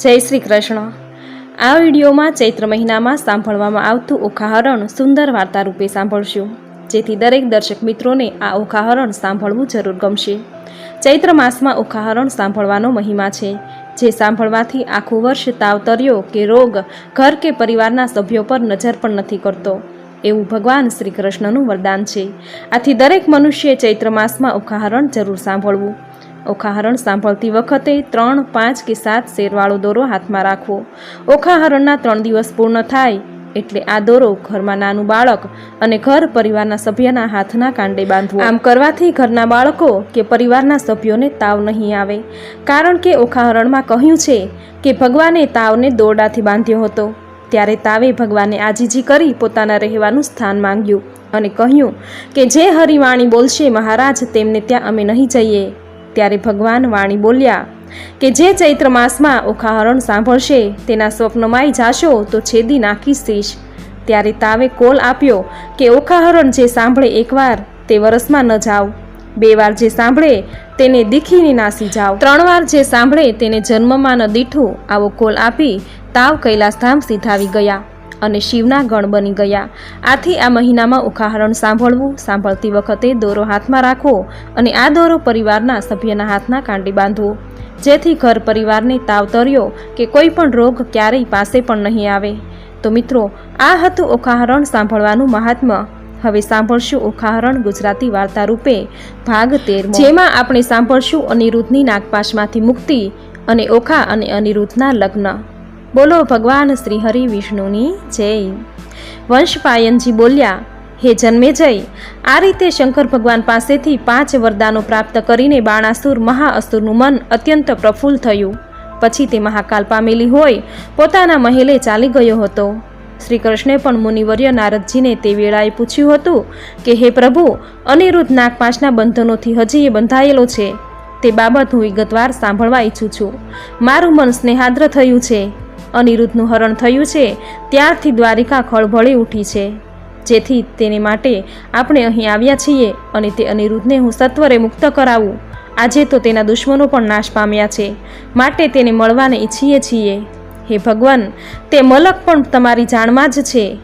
જય શ્રી કૃષ્ણ. આ વિડીયોમાં ચૈત્ર મહિનામાં સાંભળવામાં આવતું ઓખાહરણ સુંદર વાર્તા રૂપે સાંભળશું. જેથી દરેક દર્શક મિત્રોને આ ઓખાહરણ સાંભળવું જરૂર ગમશે. ચૈત્ર માસમાં ઓખાહરણ સાંભળવાનો મહિમા છે. જે સાંભળવાથી આખું વર્ષ તાવતર્યો કે રોગ ઘર કે પરિવારના સભ્યો પર નજર પણ નથી કરતો. એવું ભગવાન શ્રી કૃષ્ણનું વરદાન છે. આથી દરેક મનુષ્યએ ચૈત્ર માસમાં ઉખાહરણ જરૂર સાંભળવું. ઓખાહરણ સાંભળતી વખતે ત્રણ, પાંચ કે સાત શેરવાળો દોરો હાથમાં રાખવો ઓખાહરણના ત્રણ દિવસ પૂર્ણ થાય એટલે આ દોરો ઘરમાં નાનું બાળક અને ઘર પરિવારના સભ્યના હાથના કાંડે બાંધવો. આમ કરવાથી ઘરના બાળકો કે પરિવારના સભ્યોને તાવ નહીં આવે. કારણ કે ઓખાહરણમાં કહ્યું છે કે ભગવાને તાવને દોરડાથી બાંધ્યો હતો. ત્યારે તાવે ભગવાને આજીજી કરી પોતાના રહેવાનું સ્થાન માંગ્યું અને કહ્યું કે, જે હરિવાણી બોલશે મહારાજ, તેમને ત્યાં અમે નહીં જઈએ. ત્યારે ભગવાન વાણી બોલ્યા, કે જે ચૈત્ર માસમાં ઓખાહરણ સાંભળશે, તેના સ્વપ્નમાંય જાશો, તો છેદી નાખીશ શીશ ત્યારે તાવે કોલ આપ્યો, કે ઓખાહરણ જે સાંભળે એકવાર, તે વરસમાં ન જાવ. બે વાર જે સાંભળે, તેને દીખીને નાસી જાઓ ત્રણ વાર જે સાંભળે, તેને જન્મમાં ન દીઠું. આવો કોલ આપી તાવ કૈલાસધામ સીધાવી ગયા. અને શિવના ગણ બની ગયા. આથી આ મહિનામાં ઉખાહરણ સાંભળવું, સાંભળતી વખતે દોરો હાથમાં રાખવો અને આ દોરો પરિવારના સભ્યના હાથના કાંડી બાંધવો. જેથી ઘર પરિવારને તાવ તર્યો કે કોઈ પણ રોગ ક્યારેય પાસે પણ નહીં આવે. તો મિત્રો, આ હતું ઉખાહરણ સાંભળવાનું મહાત્મ્ય હવે સાંભળશું ઉખાહરણ ગુજરાતી વાર્તા રૂપે ભાગ તેર જેમાં આપણે સાંભળશું અનિરુદ્ધની નાગપાશમાંથી મુક્તિ અને ઓખા અને અનિરુદ્ધના લગ્ન. બોલો ભગવાન શ્રી હરિ વિષ્ણુની જય. વંશપાયનજી બોલ્યા, હે જન્મે જય. આ રીતે શંકર ભગવાન પાસેથી પાંચ વરદાનો પ્રાપ્ત કરીને બાણાસુર મહાઅસુરનું મન અત્યંત પ્રફુલ્લ થયું. પછી તે મહાકાલ પામેલી હોય, પોતાના મહેલે ચાલી ગયો હતો. શ્રી કૃષ્ણે પણ મુનિવર્ય નારદજીને તે વેળાએ પૂછ્યું હતું કે, હે પ્રભુ, અનિરુદ્ધ નાગપાશના બંધનોથી હજી એ બંધાયેલો છે? તે બાબત હું વિગતવાર સાંભળવા ઈચ્છું છું. મારું મન સ્નેહાદ્ર થયું છે. અનિરુદ્ધનું હરણ થયું છે, ત્યારથી દ્વારિકા ખળભળી ઉઠી છે. જેથી તેને માટે આપણે અહીં આવ્યા છીએ અને તે અનિરુદ્ધને હું સત્વરે મુક્ત કરાવું. આજે તો તેના દુશ્મનો પણ નાશ પામ્યા છે. માટે તેને મળવાને ઈચ્છીએ છીએ. હે ભગવાન, તે મલક પણ તમારી જાણમાં જ છે.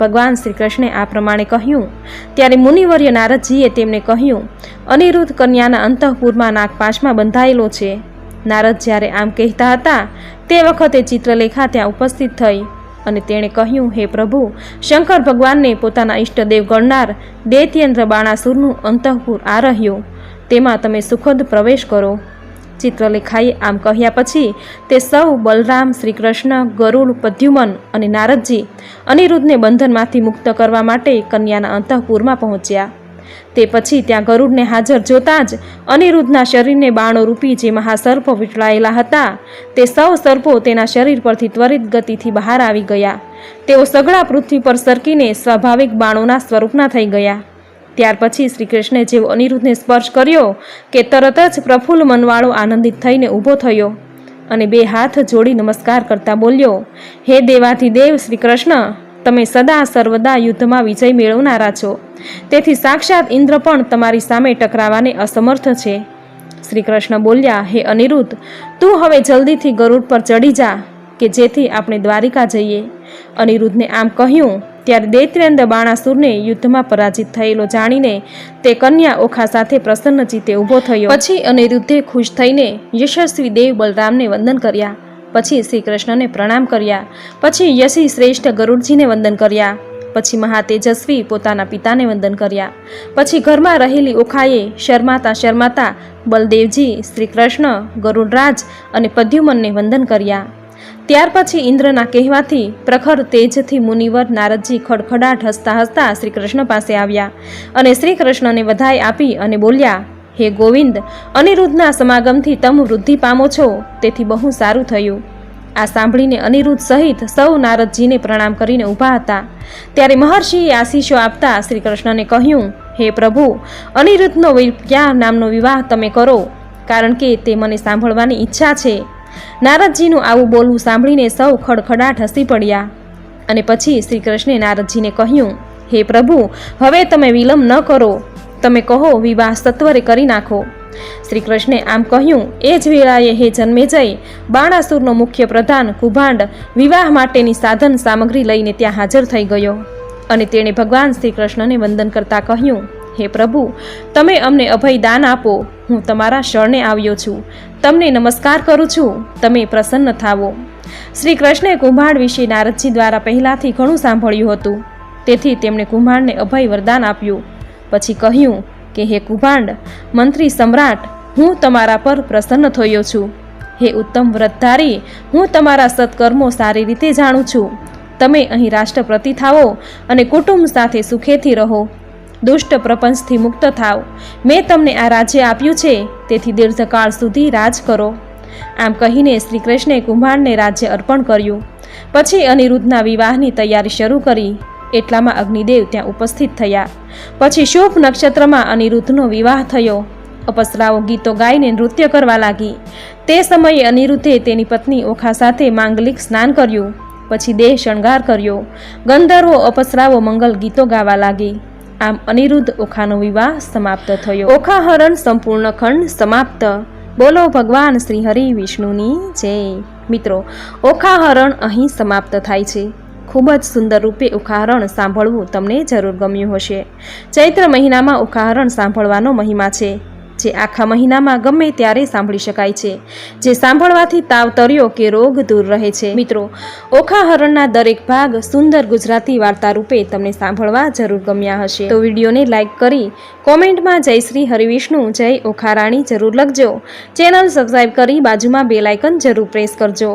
ભગવાન શ્રી કૃષ્ણે આ પ્રમાણે કહ્યું. ત્યારે મુનિવર્ય નારદજીએ તેમને કહ્યું, અનિરુદ્ધ કન્યાના અંતઃપુરમાં નાગપાશમાં બંધાયેલો છે. નારદ જ્યારે આમ કહેતા હતા, તે વખતે ચિત્રલેખા ત્યાં ઉપસ્થિત થઈ અને તેણે કહ્યું, હે પ્રભુ, શંકર ભગવાનને પોતાના ઈષ્ટદેવ ગણનાર દૈત્યેન્દ્ર બાણાસુરનું અંતઃપુર આ રહ્યું. તેમાં તમે સુખદ પ્રવેશ કરો. ચિત્રલેખાએ આમ કહ્યા પછી, તે સૌ બલરામ શ્રી કૃષ્ણ ગરુડ, પદ્યુમન અને નારદજી અનિરુદ્ધને બંધનમાંથી મુક્ત કરવા માટે કન્યાના અંતઃપુરમાં પહોંચ્યા. તે પછી ત્યાં ગરુડને હાજર જોતાં જ અનિરુદ્ધના શરીરને બાણો રૂપી જે મહાસર્પ વીટળાયેલા હતા, તે સૌ સર્પો તેના શરીર પરથી ત્વરિત ગતિથી બહાર આવી ગયા. તેઓ સઘળા પૃથ્વી પર સરકીને સ્વાભાવિક બાણોના સ્વરૂપના થઈ ગયા. ત્યાર પછી શ્રી કૃષ્ણે જેવો અનિરુદ્ધને સ્પર્શ કર્યો કે તરત જ પ્રફુલ્લ મનવાળો આનંદિત થઈને ઊભો થયો અને બે હાથ જોડી નમસ્કાર કરતા બોલ્યો, હે દેવાધિદેવ શ્રી કૃષ્ણ તમે સદા સર્વદા યુદ્ધમાં વિજય મેળવનારા છો. તેથી સાક્ષાત ઇન્દ્ર પણ તમારી સામે ટકરાવાને અસમર્થ છે. શ્રી કૃષ્ણ બોલ્યા, હે અનિરુદ્ધ, તું હવે જલ્દીથી ગરુડ પર ચડી જા, કે જેથી આપણે દ્વારિકા જઈએ. અનિરુદ્ધને આમ કહ્યું, ત્યારે દૈત્રેન્દ્ર બાણાસુરને યુદ્ધમાં પરાજિત થયેલો જાણીને તે કન્યા ઓખા સાથે પ્રસન્ન ચિત્તે ઊભો થયો. પછી અનિરુદ્ધે ખુશ થઈને યશસ્વી દેવ બલરામને વંદન કર્યા. પછી શ્રી કૃષ્ણને પ્રણામ કર્યા. પછી યશી શ્રેષ્ઠ ગરુડજીને વંદન કર્યા. પછી મહાતેજસ્વી પોતાના પિતાને વંદન કર્યા. પછી ઘરમાં રહેલી ઓખાએ શર્માતા શર્માતા બલદેવજી શ્રી કૃષ્ણ ગરુડરાજ અને પદ્યુમનને વંદન કર્યા. ત્યાર પછી ઇન્દ્રના કહેવાથી પ્રખર તેજથી મુનિવર નારદજી ખડખડાટ હસતા હસતા શ્રી કૃષ્ણ પાસે આવ્યા અને શ્રી કૃષ્ણને વધાઈ આપી અને બોલ્યા હે ગોવિંદ, અનિરુદ્ધના સમાગમથી તમ વૃદ્ધિ પામો છો, તેથી બહુ સારું થયું. આ સાંભળીને અનિરુદ્ધ સહિત સૌ નારદજીને પ્રણામ કરીને ઊભા હતા. ત્યારે મહર્ષિએ આશીષો આપતા શ્રી કૃષ્ણને કહ્યું, હે પ્રભુ, અનિરુદ્ધનો વિજ્ઞા નામનો વિવાહ તમે કરો, કારણ કે તે મને સાંભળવાની ઈચ્છા છે. નારદજીનું આવું બોલવું સાંભળીને સૌ ખડખડાટ હસી પડ્યા. અને પછી શ્રી કૃષ્ણે નારદજીને કહ્યું, હે પ્રભુ, હવે તમે વિલંબ ન કરો. તમે કહો, વિવાહ સત્વરે કરી નાખો. શ્રી કૃષ્ણે આમ કહ્યું, એ જ વેળાએ હે જન્મે જઈ, બાણાસુરનો મુખ્ય પ્રધાન, કુભાંડ, વિવાહ માટેની સાધન સામગ્રી લઈને ત્યાં હાજર થઈ ગયો. અને તેણે ભગવાન શ્રી કૃષ્ણને વંદન કરતા કહ્યું, હે પ્રભુ, તમે અમને અભય દાન આપો. હું તમારા શરણે આવ્યો છું. તમને નમસ્કાર કરું છું. તમે પ્રસન્ન થાવો. શ્રી કૃષ્ણે કુંભાંડ વિશે નારદજી દ્વારા પહેલાંથી ઘણું સાંભળ્યું હતું. તેથી તેમણે કુંભાંડને અભય વરદાન આપ્યું. પછી કહ્યું કે, હે કુભાંડ, મંત્રી સમ્રાટ, હું તમારા પર પ્રસન્ન થયો છું. હે ઉત્તમ વ્રતધારી, હું તમારા સત્કર્મો સારી રીતે જાણું છું. તમે અહીં રાષ્ટ્રપતિ થાવો અને કુટુંબ સાથે સુખેથી રહો. દુષ્ટ પ્રપંચથી મુક્ત થાવ મેં તમને આ રાજ્ય આપ્યું છે, તેથી દીર્ઘકાળ સુધી રાજ કરો. આમ કહીને શ્રી કૃષ્ણે કુંભાંડને રાજ્ય અર્પણ કર્યું. પછી અનિરુદ્ધના વિવાહની તૈયારી શરૂ કરી. એટલામાં અગ્નિદેવ ત્યાં ઉપસ્થિત થયા. પછી શુભ નક્ષત્રમાં અનિરુદ્ધનો વિવાહ થયો. અપસરાઓ ગીતો ગાઈને નૃત્ય કરવા લાગી. તે સમયે અનિરુદ્ધે તેની પત્ની ઓખા સાથે માંગલિક સ્નાન કર્યું. પછી દેહ શણગાર કર્યો. ગંધર્વો અપસરાઓ મંગલ ગીતો ગાવા લાગી. આમ અનિરુદ્ધ ઓખાનો વિવાહ સમાપ્ત થયો. ઓખાહરણ સંપૂર્ણ ખંડ સમાપ્ત. બોલો ભગવાન શ્રી હરિ વિષ્ણુની જય. મિત્રો ઓખાહરણ અહીં સમાપ્ત થાય છે. ખૂબ જ સુંદર રૂપે ઉખાહરણ સાંભળવું તમને જરૂર ગમ્યું હશે. ચૈત્ર મહિનામાં ઉખાહરણ સાંભળવાનો મહિમા છે, જે આખા મહિનામાં ગમે ત્યારે સાંભળી શકાય છે. જે સાંભળવાથી તાવ તર્યો કે રોગ દૂર રહે છે. મિત્રો ઓખાહરણના દરેક ભાગ સુંદર ગુજરાતી વાર્તા રૂપે તમને સાંભળવા જરૂર ગમ્યા હશે. તો વિડીયોને લાઇક કરી, કોમેન્ટમાં જય શ્રી હરિવિષ્ણુ જય ઓખારાણી જરૂર લખજો. ચેનલ સબસ્ક્રાઈબ કરી બાજુમાં બે લાઇકન જરૂર પ્રેસ કરજો.